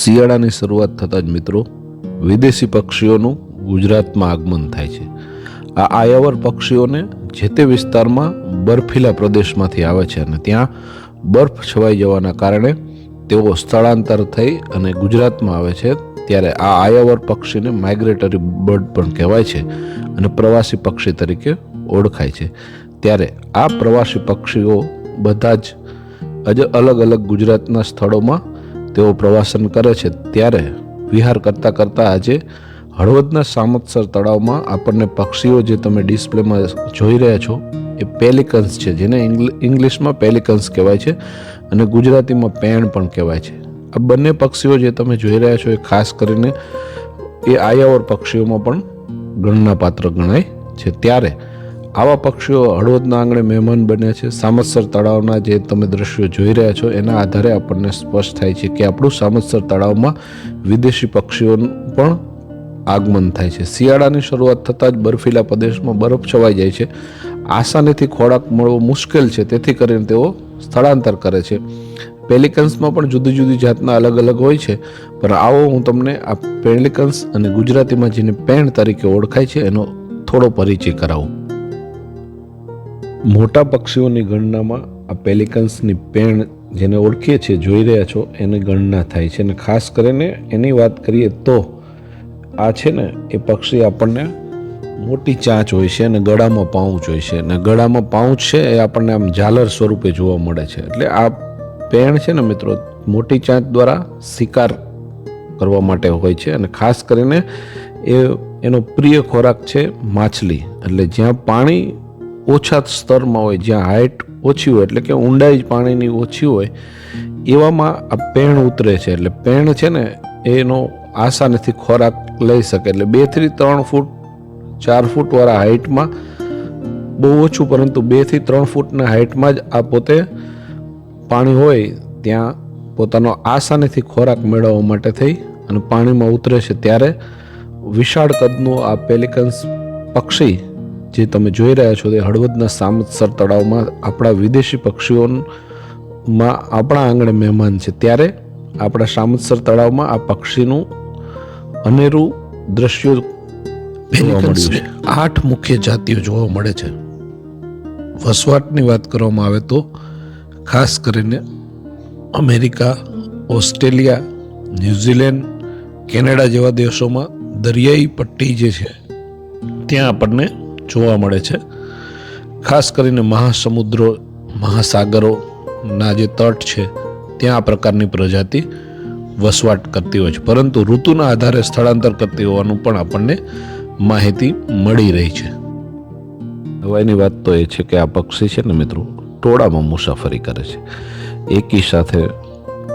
શિયાળાની શરૂઆત થતાં જ મિત્રો, વિદેશી પક્ષીઓનું ગુજરાતમાં આગમન થાય છે. આ આયાવર પક્ષીઓને જે તે વિસ્તારમાં બર્ફીલા પ્રદેશમાંથી આવે છે અને ત્યાં બરફ છવાઈ જવાના કારણે તેઓ સ્થળાંતર થઈ અને ગુજરાતમાં આવે છે, ત્યારે આ આયાવર પક્ષીને માઇગ્રેટરી બર્ડ પણ કહેવાય છે અને પ્રવાસી પક્ષી તરીકે ઓળખાય છે. ત્યારે આ પ્રવાસી પક્ષીઓ બધા જ અલગ અલગ ગુજરાતના સ્થળોમાં તેઓ પ્રવાસન કરે છે ત્યારે વિહાર કરતાં કરતાં આજે હળવદના સામતસર તળાવમાં આપણને પક્ષીઓ જે તમે ડિસ્પ્લેમાં જોઈ રહ્યા છો, એ પેલિકન્સ છે, જેને ઇંગ્લિશમાં પેલિકન્સ કહેવાય છે અને ગુજરાતીમાં પેણ પણ કહેવાય છે. આ બંને પક્ષીઓ જે તમે જોઈ રહ્યા છો એ ખાસ કરીને એ આયાવર પક્ષીઓમાં પણ ગણના પાત્ર ગણાય છે. ત્યારે આવા પક્ષીઓ હળવદના આંગણે મહેમાન બન્યા છે. સામતસર તળાવના જે તમે દ્રશ્યો જોઈ રહ્યા છો, એના આધારે આપણને સ્પષ્ટ થાય છે કે આપણું સામતસર તળાવમાં વિદેશી પક્ષીઓનું પણ આગમન થાય છે. શિયાળાની શરૂઆત થતાં જ બર્ફીલા પ્રદેશમાં બરફ છવાઈ જાય છે. આસાનીથી ખોરાક મળવો મુશ્કેલ છે, તેથી કરીને તેઓ સ્થળાંતર કરે છે. પેલિકન્સમાં પણ જુદી જુદી જાતના અલગ અલગ હોય છે, પણ આવો હું તમને આ પેલિકન્સ અને ગુજરાતીમાં જેને પેણ તરીકે ઓળખાય છે, એનો થોડો પરિચય કરાવું. મોટા પક્ષીઓની ગણનામાં આ પેલિકન્સની પેણ જેને ઓળખીએ છીએ, જોઈ રહ્યા છો, એની ગણના થાય છે. અને ખાસ કરીને એની વાત કરીએ તો આ છે ને, એ પક્ષી આપણને મોટી ચાંચ હોય છે અને ગળામાં પાઉચ હોય છે. અને ગળામાં પાઉચ છે, એ આપણને આમ ઝાલર સ્વરૂપે જોવા મળે છે. એટલે આ પેણ છે ને મિત્રો, મોટી ચાંચ દ્વારા શિકાર કરવા માટે હોય છે. અને ખાસ કરીને એ એનો પ્રિય ખોરાક છે માછલી. એટલે જ્યાં પાણી ઓછા સ્તરમાં હોય, જ્યાં હાઇટ ઓછી હોય, એટલે કે ઊંડાઈ પાણીની ઓછી હોય, એવામાં આ પેણ ઉતરે છે. એટલે પેણ છે ને, એનો આસાનીથી ખોરાક લઈ શકે. એટલે બેથી ત્રણ ફૂટ, ચાર ફૂટવાળા હાઇટમાં બહુ ઓછું, પરંતુ બેથી ત્રણ ફૂટના હાઇટમાં જ આ પોતે પાણી હોય, ત્યાં પોતાનો આસાનીથી ખોરાક મેળવવા માટે થઈ અને પાણીમાં ઉતરે છે. ત્યારે વિશાળ કદનું આ પેલિકન્સ પક્ષી જે તમે જોઈ રહ્યા છો તે હળવદના સામતસર તળાવમાં આપણા વિદેશી પક્ષીઓમાં આપણા આંગણે મહેમાન છે. ત્યારે આપણા સામતસર તળાવમાં આ પક્ષીનું અનેરું દ્રશ્યો જોવા મળ્યું છે. આઠ મુખ્ય જાતિઓ જોવા મળે છે. વસવાટની વાત કરવામાં આવે તો ખાસ કરીને અમેરિકા ઓસ્ટ્રેલિયા ન્યૂઝીલેન્ડ કેનેડા જેવા દેશોમાં દરિયાઈ પટ્ટી જે છે ત્યાં આપણને જોવા મળે છે. ખાસ કરીને મહાસમુદ્રો મહાસાગરોના જે તટ છે, ત્યાં આ પ્રકારની પ્રજાતિ વસવાટ કરતી હોય છે. પરંતુ ઋતુના આધારે સ્થળાંતર કરતી હોવાનું પણ આપણને માહિતી મળી રહી છે. હવે એની વાત તો એ છે કે આ પક્ષી છે ને મિત્રો, ટોળામાં મુસાફરી કરે છે. એકી સાથે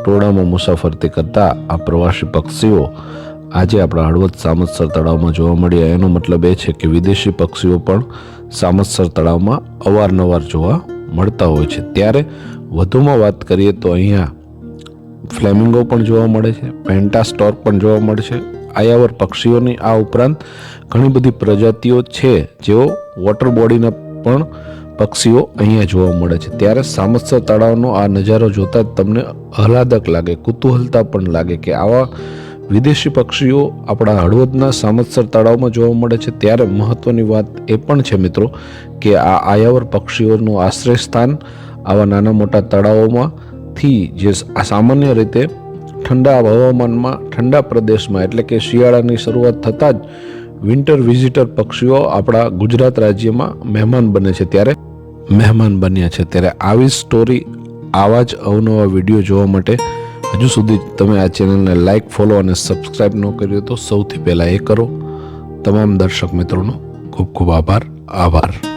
ટોળામાં મુસાફરી કરતા આ પ્રવાસી પક્ષીઓ આજે આપણા હળવદ સામતસર તળાવમાં જોવા મળ્યા એનો મતલબ એ છે કે વિદેશી પક્ષીઓ પણ સામતસર તળાવમાં અવારનવાર જોવા મળતા હોય છે. ત્યારે વધુમાં વાત કરીએ તો અહીંયા ફ્લેમિંગો પણ જોવા મળે છે પેન્ટા સ્ટોર્ક પણ જોવા મળે છે. આયાવર પક્ષીઓની આ ઉપરાંત ઘણી બધી પ્રજાતિઓ છે જેઓ વોટર બોડીના પણ પક્ષીઓ અહીંયા જોવા મળે છે. ત્યારે સામતસર તળાવનો આ નજારો જોતા જ તમને આહલાદક લાગે, કુતૂહલતા પણ લાગે કે આવા વિદેશી પક્ષીઓ આપણા હળવદના સામતસર તળાવમાં જોવા મળે છે. ત્યારે મહત્વની વાત એ પણ છે મિત્રો કે આ આયાવર પક્ષીઓનું આશ્રય સ્થાન આવા નાના મોટા તળાવોમાંથી જે સામાન્ય રીતે ઠંડા હવામાનમાં, ઠંડા પ્રદેશમાં એટલે કે શિયાળાની શરૂઆત થતાં જ વિન્ટર વિઝિટર પક્ષીઓ આપણા ગુજરાત રાજ્યમાં મહેમાન બને છે. ત્યારે મહેમાન બન્યા છે. ત્યારે આવી સ્ટોરી આવા જ અવનવા વીડિયો જોવા માટે હજુ સુધી તમે આ ચેનલને લાઇક ફોલો અને સબસ્ક્રાઈબ ન કર્યો તો સૌથી પહેલાં એ કરો. તમામ દર્શક મિત્રોનો ખૂબ ખૂબ આભાર. આભાર.